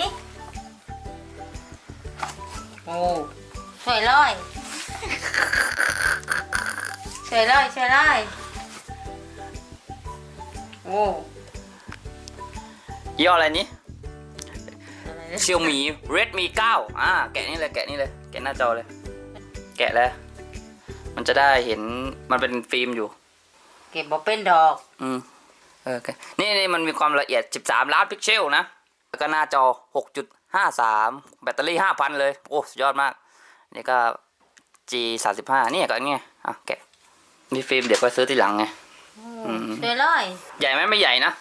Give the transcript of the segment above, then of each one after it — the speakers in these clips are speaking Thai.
นี่โอ้สวยร้อยสวยร้อยสวยร้อยโอ้ยี่ห้อะไรนี้เซี่ยวมี Redmi 9 อ่า แกะนี่เลย แกะนี่เลย แกะหน้าจอเลย แกะแล้ว มันจะได้เห็น มันเป็นฟิล์มอยู่ เก็บบอเป็นดอก อืม เออ นี่นี่มันมีความละเอียด 13 ล้านพิกเซลนะ แล้วก็หน้าจอ 6.53 แบตเตอรี่ 5,000 เลย โอ้สุดยอดมาก นี่ก็ G 35 นี่ก็อันนี้ไงอะแกะนี่ฟิล์มเดี๋ยวไปซื้อทีหลังไงอืมช่วยเลยใหญ่ไหมไม่ใหญ่นะ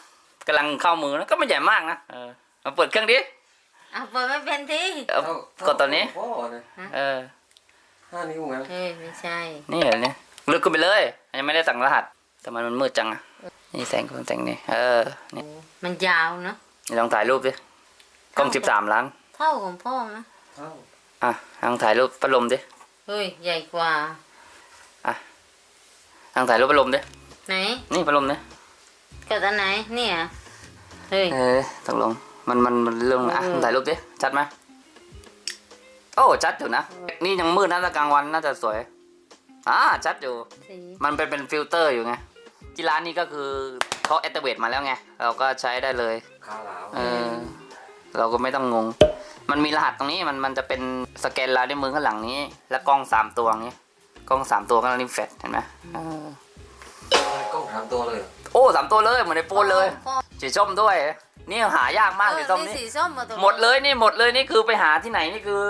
กำลังเข้ามือนะก็ไม่ใหญ่มากนะเออมาเปิดเครื่องดิอะเปิดไม่เป็นทีเอากดตอนนี้โอ้เลยเออห้านิ้วงั้นเฮ้ยไม่ใช่ นี่เหรอเนี่ยลึกขึ้นไปเลยยังไม่ได้สั่งรหัสแต่มันมันมืดจังอะนี่แสงคนแสงนี่เออนี่มันยาวเนอะนี่ ลองถ่ายรูปดิกล้องสิบสามล้านเท่าของพ่อไหมเท่าอะลองถ่ายรูปพัดลมดิเฮ้ยใหญ่กว่าลองถ่ายรูปพัดลมดิไหนนี่พัดลมดิกดอันไหนเนี่ยเฮ้ยเออตกลงมันมันมันเรื่องอะเออลองถ่ายรูปดิชัดไหมโอ้ชัดอยู่นะนี่ยังมืดนะถ้ากลางวันน่าจะสวยอ่าชัดอยู่สีมันเป็นเป็นฟิลเตอร์อยู่ไงที่ร้านนี้ก็คือ เขาแอ t เว t มาแล้วไง เราก็ใช้ได้เลยคาหลาวเออเราก็ไม่ต้องงง มันมีรหัสตรงนี้มันมันจะเป็นสแกนลายด้วยวมือข้างหลังนี้ แล้วกล้องสามตัวอย่างนี้กล้องสามตัวข้างหลังนี่แฟลชเห็นไหมเออกล้องสามตัวเลย โอ้สามตัวเลยเหมือนในโฟนเลยพ่อสีส้มด้วย นี่หายากมากเอสีอส้มมีนี่สีส้มมาตัวหมดเลยนี่หมดเลยนี่คือไปหาที่ไหนนี่คือ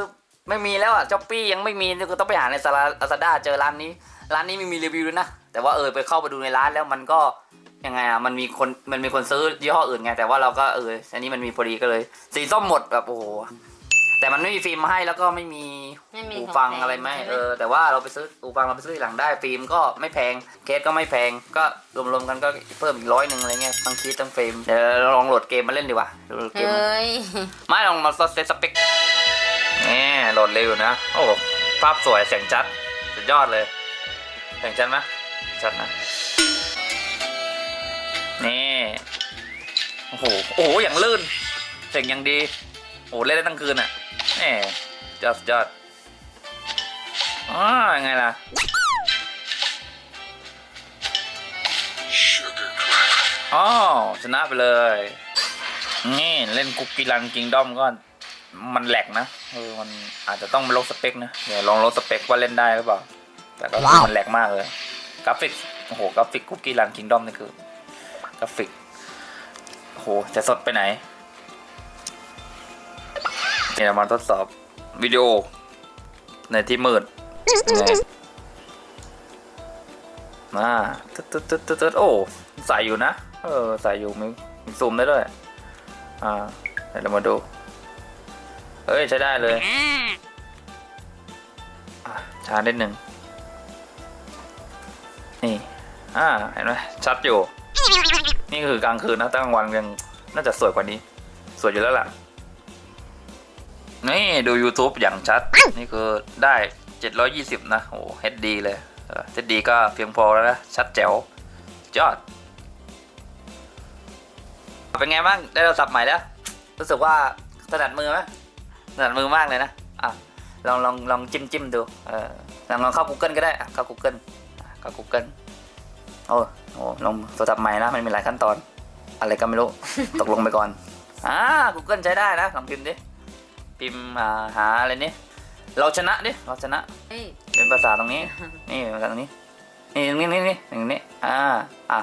ไม่มีแล้วอะช้อปปี้ยังไม่มีนี่คือต้องไปหาในซาลาอาซาด้าเจอร้านนี้ ร้านนี้ไม่มีรีวิวด้วยนะแต่ว่าเออไปเข้าไปดูในร้านแล้วมันก็ ยังไงอะมันมีคนมันมีคนซื้อยี่ห้ออื่นไง แต่ว่าเราก็เอออันนี้มันมีพอดีก็เลย สีส้มหมดแบบโอ้โหแต่มันไม่มีฟิล์มมาให้แล้วก็ไม่มีไม่มีหูขฟังแถอะไรไหมใช่เออแต่ว่าเราไปซื้อหูฟังเราไปซื้อทีหลังได้ฟิล์มก็ไม่แพงเคสก็ไม่แพงก็รวมๆกันก็เพิ่มอีกร้อยหนึ่งอะไรเงี้ยทั้งคีสทั้งฟิล์มเดี๋ยวเราลองโหลดเกมมาเล่นดีกว่าโหลดเกม เฮ้ย ไม่ลองมาเซตสเปคนี่โหลดเร็วนะ โอ้ภาพสวยเสียงชัด สุดยอดเลย เสียงชัดไหมชัดนะ นี่โอ้โหโอ้โหอย่างลื่นเสียงอย่างดีโอ้โหเล่นได้ทั้งคืนอะแหมยอดสุดยอดอ๋อยังไงล่ะอ๋อชนะไปเลย นี่เล่นคุกกี้รันกิงดอมก็มันแหลกนะเออมันอาจจะต้องมาลดสเปคนะเดี๋ยวลองลดสเปคว่าเล่นได้หรือเปล่า แต่ก็คือมันแหลกมากเลย กราฟิกโอ้โหกราฟิกคุกกี้รันกิงดอมนี่คือ กราฟิกโหจะสดไปไหนเนี่ยมาทดสอบวิดีโอ ในที่มืดไงมาตึ๊ดตึ๊ดตึ๊ดตึ๊ดตึ๊ดโอ้ใส่อยู่นะ เออใส่อยู่มีมีซูมได้ด้วย อ่าเดี๋ยวเรามาดูเฮ้ย ใช้ได้เลยช้านิดหนึ่งนี่ อ่า เห็นไหมชัดอยู่ นี่คือกลางคืนนะตั้งกลางวันยังน่าจะสวยกว่านี้ สวยอยู่แล้วล่ะ นี่ดู YouTube อย่างชัด นี่คือได้ 720 นะ โอ้ HD เลยเออ HD ก็เพียงพอแล้วนะ ชัดแจ๋วยอด เป็นไงบ้าง ได้โทรศัพท์ใหม่แล้ว รู้สึกว่าถนัดมือไหมถนัดมือมากเลยนะ อะ ลองลองลองจิ้มจิ้มดู เออลองลองเข้า Google ก็ได้อะเข้า Google อะเข้า Google โอ้ โหลองโทรศัพท์ใหม่นะ มันมีหลายขั้นตอน อะไรก็ไม่รู้ ตกลงไปก่อน อ่า Google ใช้ได้นะ ลองพิมพ์ดิ พิมพ์อ่าหาอะไรนี่ เราชนะดิ เราชนะเฮ้ยเป็นภาษาตรงนี้ นี่ภาษาตรงนี้ นี่ตรงนี้นี่นี่อย่างนี้ อ่า อะ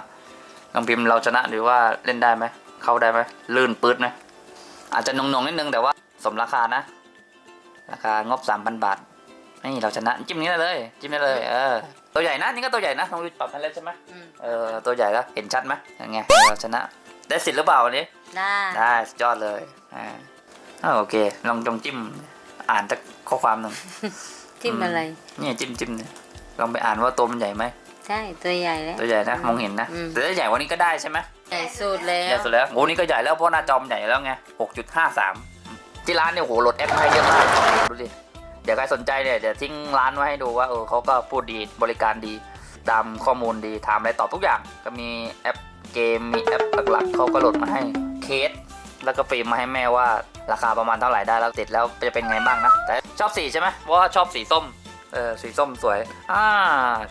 ลองพิมพ์เราชนะหรือว่าเล่นได้ไหม เข้าได้ไหม ลื่นปื๊ดไหมอาจจะนงๆนิดนึงแต่ว่าสมราคานะ ราคางบสามพันบาท นี่เราชนะจิ้มนี้ได้เลย จิ้มได้เลยเออตัวใหญ่นะนี่ก็ตัวใหญ่นะน้องวิทย์ปรับให้แล้วใช่ไหมอืมเออตัวใหญ่แล้วเห็นชัดไหมยังไงเราชนะได้สิทธิ์หรือเปล่าวันนี้ ได้ได้สุดยอดเลยอ่าอ่าโอเค ลองลองจิ้มอ่านจากข้อความหนึ่งจิ้มอะไร เนี่ยจิ้มจิ้มเนี่ยลองไปอ่านว่าตัวมันใหญ่ไหมใช่ตัวใหญ่แล้ว ตัวใหญ่นะมองเห็นนะอืม แต่ถ้าใหญ่กว่านี้ก็ได้ใช่ไหม ใหญ่สุดแล้ใหญ่วสุดแล้วโอ้นี่ก็ใหญ่แล้วเพราะหน้าจอมนใหญ่แล้วไง 6.53 ที่ร้านเนี่ยโหโหลดแอปให้เยอะมาก ดูดิ เดี๋ยวใครสนใจเนี่ยเดี๋ยวทิ้งร้านไว้ให้ดูว่าเออเขาก็พูดดีบริการดีตามข้อมูลดีถามอะไรตอบทุกอย่าง ก็มีแอปเกมมีแอปหลักๆเขาก็โหลดมาให้เคสแล้วก็ฟิล์มมาให้แม่ว่าราคาประมาณเท่าไหร่ได้แล้วติดแล้วจะเป็นไงบ้างนะแต่ชอบสีใช่ไหมเพราะว่าชอบสีส้มเออสีส้มสวยอ่า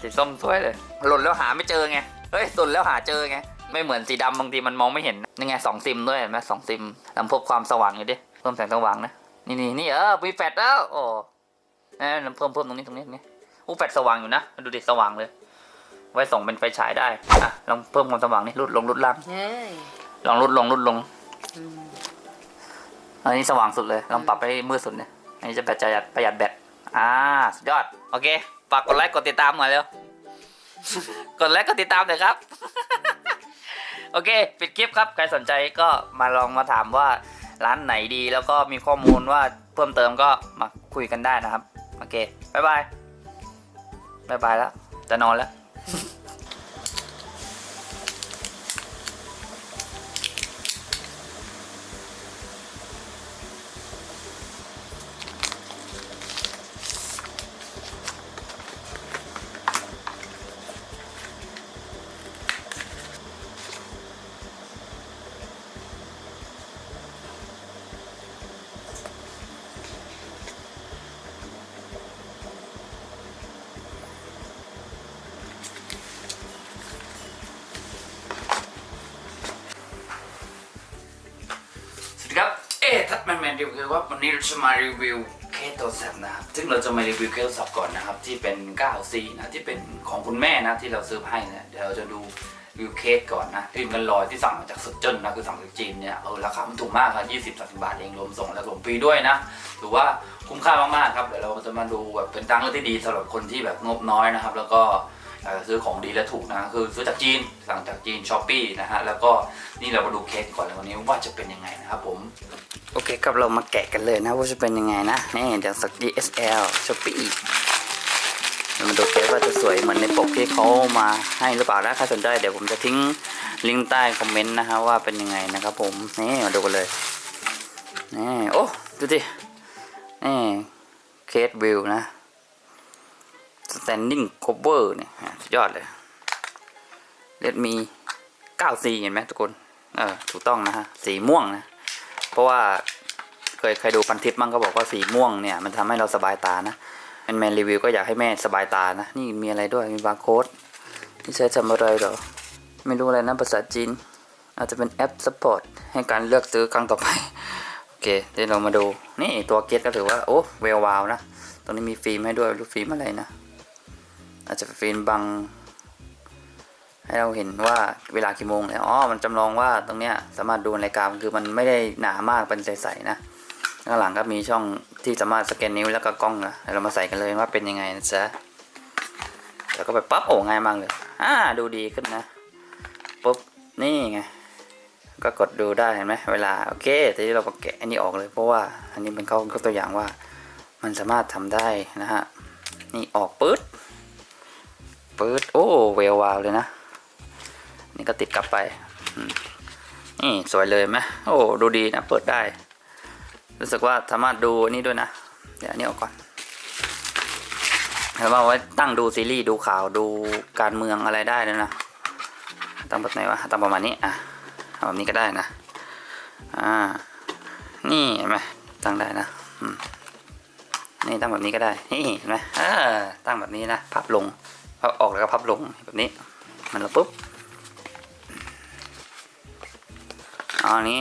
สีส้มสวยเลยหล่นแล้วหาไม่เจอไงเฮ้ยหล่นแล้วหาเจอไงไม่เหมือนสีดำบางทีมันมองไม่เห็นนี่ไงสองซิมด้วยเห็นไหมสองซิมลำพบความสว่างอยู่ดิเพิ่มแสงสว่างนะนี่นี่นี่เออมีแฟลชแล้วโอ้ ออเพิ่มเพิ่มตรงนี้ตรงนี้ตรงนี้อู้แฟลชสว่างอยู่นะดูดิสว่างเลย ไว้ส่องเป็นไฟฉายได้อะลองเพิ่มความสว่างนี่ลดลงลดล่างเฮ้ยลองลดลงลดลงอืมอันนี้สว่างสุดเลยลองปรับให้มืดสุดเนี่ยอันนี้จะประหยัดประหยัดแบตอ่าสุดยอดโอเคฝากกดไลค์กดติดตามหน่อยเร็วกดไลค์กดติดตามหน่อยครับ โอเค ปิดคลิปครับ ใครสนใจก็มาลองมาถามว่าร้านไหนดีแล้วก็มีข้อมูลว่าเพิ่มเติมก็มาคุยกันได้นะครับ โอเคบายบายบายบายแล้วจะนอนแล้ว รีวิวครับวันนี้เราจะมารีวิวเคสโทรศัพท์นะครับ ซึ่งเราจะมารีวิวเคสโทรศัพท์ก่อนนะครับ ที่เป็น 9C นะที่เป็นของคุณแม่นะที่เราซื้อให้นะเดี๋ยวเราจะดูรีวิวเคสก่อนนะที่มันลอยที่สั่งมาจากสุดเจินนะคือสั่งจากจีนเนี่ยเออราคามันถูกมากครับยี่สิบสามสิบบาทเองรวมส่งและส่งฟรีด้วยนะถือว่าคุ้มค่ามากๆครับเดี๋ยวเราจะมาดูแบบเป็นทางเลือกที่ดีสำหรับคนที่แบบงบน้อยนะครับ แล้วก็ อยากจะซื้อของดีและถูกนะคือซื้อจากจีนสั่งจากจีนช้อปปี้นะฮะแล้วก็นี่เรามาดูเคสก่อนเลยวันนี้ว่าจะเป็นยังไงนะครับผมโอเคครับเรามาแกะกันเลยนะว่าจะเป็นยังไงนะนี่เดี๋ยวสัก DSL Shopee เรามาดูเคสว่าจะสวยเหมือนในปกที่เขามาให้หรือเปล่านะใครสนใจเดี๋ยวผมจะทิ้งลิงก์ใต้คอมเมนต์นะฮะว่าเป็นยังไงนะครับผมนี่มาดูกันเลยนี่โอ้ดูดินี่เคสวิวนะ standing cover เนี่ยสุดยอดเลยเลดมี 9C เห็นไหมทุกคน เออ ถูกต้องนะฮะ สีม่วงนะ เพราะว่าเคยเคยดูพันทิปมั่งก็บอกว่าสีม่วงเนี่ย มันทำให้เราสบายตานะแมนแมนรีวิวก็อยากให้แม่สบายตานะ นี่มีอะไรด้วย มีบาร์โค้ดนี่ใช้ทำอะไรเหรอ ไม่รู้อะไรนะ ภาษาจีน อาจจะเป็นแอป support ให้การเลือกซื้อครั้งต่อไป โอเค เดี๋ยวเรามาดู นี่ตัวเกตก็ถือว่า โอ้ เวลวาวนะ ตรงนี้มีฟิล์มให้ด้วยรูปฟิล์มอะไรนะ อาจจะเป็นฟิล์มบัง ให้เราเห็นว่าเวลากี่โมงแล้วอ๋อมันจำลองว่าตรงเนี้ยสามารถดูนาฬิกาคือมันไม่ได้หนามากเป็นใสๆนะข้างหลังก็มีช่องที่สามารถสแกนนิ้วแล้วก็กล้องนะเรามาใส่กันเลยว่าเป็นยังไงนะจ๊ะแล้วก็ไปปั๊บโอ้ง่ายมากเลยอ่าดูดีขึ้นนะปุ๊บนี่ไงก็กดดูได้เห็นไหมเวลาโอเคทีนี้เราก็แกะอันนี้ออกเลย เพราะว่าอันนี้เป็นเขายกตัวอย่างว่า มันสามารถทำได้นะฮะนี่ออกปื๊ด ปื๊ดโอ้เวลวาวเลยนะ นี่ก็ติดกลับไปนี่สวยเลยไหมโอ้ดูดีนะ เปิดได้ รู้สึกว่าสามารถดูนี่ด้วยนะ เดี๋ยวนี้ออกก่อนแล้วว่าไว้ตั้งดูซีรีส์ดูข่าวดูการเมืองอะไรได้เลยนะตั้งแบบไหนวะตั้งประมาณนี้อะเอาแบบนี้ก็ได้นะอ่านี่เห็นไหมตั้งได้นะนี่ตั้งแบบนี้ก็ได้นี่เห็นไหมอ่าตั้งแบบนี้นะพับลง พับออกแล้วก็พับลงแบบนี้ มันแล้วปุ๊บเอาอันนี้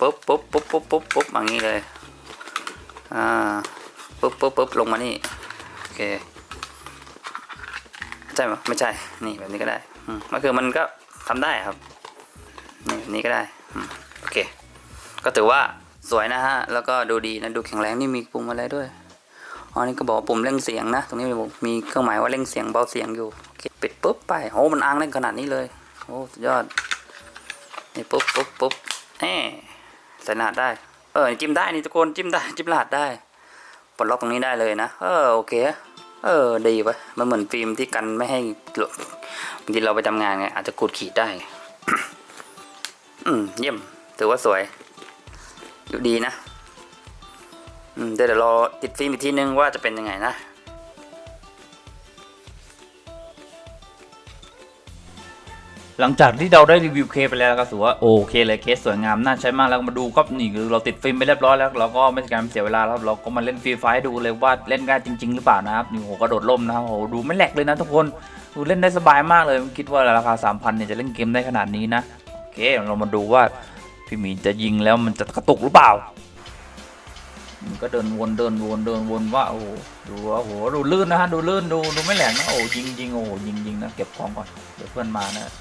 ปุ๊บปุ๊บปุ๊บปุ๊บปุ๊บปุ๊บอย่างนี้เลยอ่าปุ๊บปุ๊บปุ๊บลงมานี่โอเคใช่ไหมไม่ใช่นี่แบบนี้ก็ได้อืมก็คือมันก็ทำได้ครับนี่แบบนี้ก็ได้อืมโอเค ก็ถือว่าสวยนะฮะ แล้วก็ดูดีนะ ดูแข็งแรงนี่มีปุ่มอะไรด้วย อ๋อนี่ก็บอกปุ่มเร่งเสียงนะ ตรงนี้มีเครื่องหมายว่าเร่งเสียงเบาเสียงอยู่ปิดปุ๊บไปโอ้มันอ้างเร่งขนาดนี้เลยโอ้สุดยอดนี่ปุ๊บปุ๊บปุ๊บเอใส่รหัสได้ เออจิ้มได้นี่ทุกคนจิ้มได้จิ้มรหัสได้ปลดล็อกตรงนี้ได้เลยนะ เออโอเคเออดีปะมันเหมือนฟิล์มที่กันไม่ให้หลุดบางทีเราไปทำงานไงอาจจะขูดขีดได้ อืมเยี่ยมถือว่าสวย อยู่ดีนะ เดี๋ยวเดี๋ยวรอติดฟิล์มอีกทีนึงว่าจะเป็นยังไงนะหลังจากที่เราได้รีวิวเคไปแล้วก็ถือว่าโอเคเลยเคสสวยงามน่าใช้มากแล้วมาดูก็นี่คือเราติดฟิล์มไปเรียบร้อยแล้วเราก็ไม่ใช่การเสียเวลาแล้วครับเราก็มาเล่นฟรีไฟดูเลยว่าเล่นง่ายจริง ๆ หรือเปล่านะครับนี่โหกระโดดล่มนะครับโหดูไม่แหลกเลยนะทุกคนดูเล่นได้สบายมากเลยคิดว่าราคา 3,000เนี่ยจะเล่นเกมได้ขนาดนี้นะโอเคเรามาดูว่าพี่หมีจะยิงแล้วมันจะกระตุกหรือเปล่า มันก็เดินวนเดินวนเดินวนว่าโอ้ดูว่าโอ้โหดูลื่นนะฮะดูลื่นดูดูไม่แหลกนะโอ้ยิงยิงโอ้ยิงยิงนะเก็บของก่อนเดี๋ยวเพื่อนมานะ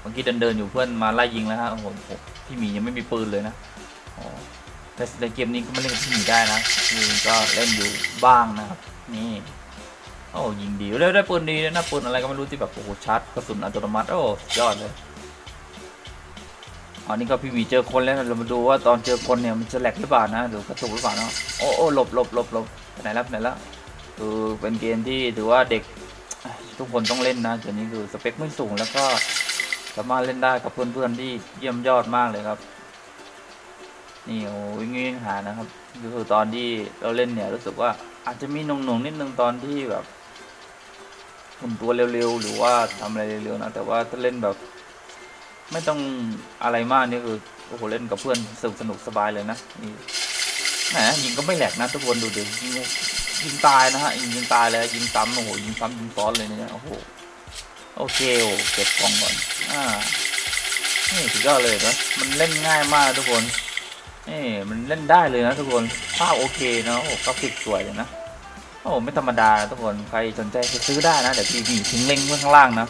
เมื่อกี้เดินเดินอยู่เพื่อนมาไล่ยิงแล้วฮะโอ้โหพี่หมียังไม่มีปืนเลยนะอ๋อแต่ในเกมนี้ก็มาเล่นกับพี่หมีได้นะคือก็เล่นอยู่บ้างนะครับนี่โอ้ยิงดีได้ได้ปืนดีนะปืนอะไรก็ไม่รู้ที่แบบโอ้โหชาร์จกระสุนอัตโนมัติโอ้ยอดเลย อันนี้ก็พี่หมีเจอคนแล้วนะเรามาดูว่าตอนเจอคนเนี่ยมันจะแหลกหรือเปล่านะหรือกระตุกหรือเปล่าเนาะโอ้โอ้หลบหลบหลบหลบไหนแล้วไหนแล้วคือเป็นเกมที่ถือว่าเด็กทุกคนต้องเล่นนะเดี๋ยวนี้คือสเปคไม่สูงแล้วก็สามารถเล่นได้กับเพื่อนๆที่เยี่ยมยอดมากเลยครับ นี่โอ้วิ่งวิ่งหานะครับคือตอนที่เราเล่นเนี่ยรู้สึกว่าอาจจะมีหนุ่งๆนิดนึงตอนที่แบบหุ่นตัวเร็วๆหรือว่าทำอะไรเร็วๆนะแต่ว่าถ้าเล่นแบบ ไม่ต้องอะไรมากนี่คือโอ้โหเล่นกับเพื่อนสนุกสนุกสบายเลยนะนี่แหมยิงก็ไม่แหลกนะทุกคนดูดิยิงยิงตายนะฮะยิงยิงตายเลยยิงซ้ำโอ้โหยิงซ้ำยิงซ้อนเลยเนี่ยโอ้โหโอเคโอ้เก็บกล่องก่อนอ่านี่สุดยอดเลยนะมันเล่นง่ายมากทุกคนนี่มันเล่นได้เลยนะทุกคนภาพโอเคนะโอ้กราฟิกสวยเลยนะโอ้ไม่ธรรมดาทุกคนใครสนใจซื้อได้นะเดี๋ยวพี่มีทิ้งเลิงไว้ข้างล่างนะ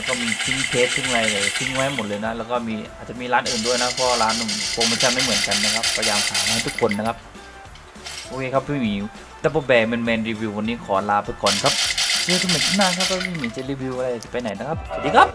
แล้วก็มีทิ้งเคสทิ้งอะไรเลยทิ้งไว้หมดเลยนะ แล้วก็มีอาจจะมีร้านอื่นด้วยนะเพราะร้านโปรโมชั่นไม่เหมือนกันนะครับพยายามหาให้ทุกคนนะครับโอเคครับพี่หมีดับเบิลแบร์แมนแมนรีวิววันนี้ขอลาไปก่อนครับเจอกันใหม่ที่หน้าครับว่าพี่หมีจะรีวิวอะไรจะไปไหนนะครับสวัสดีครับ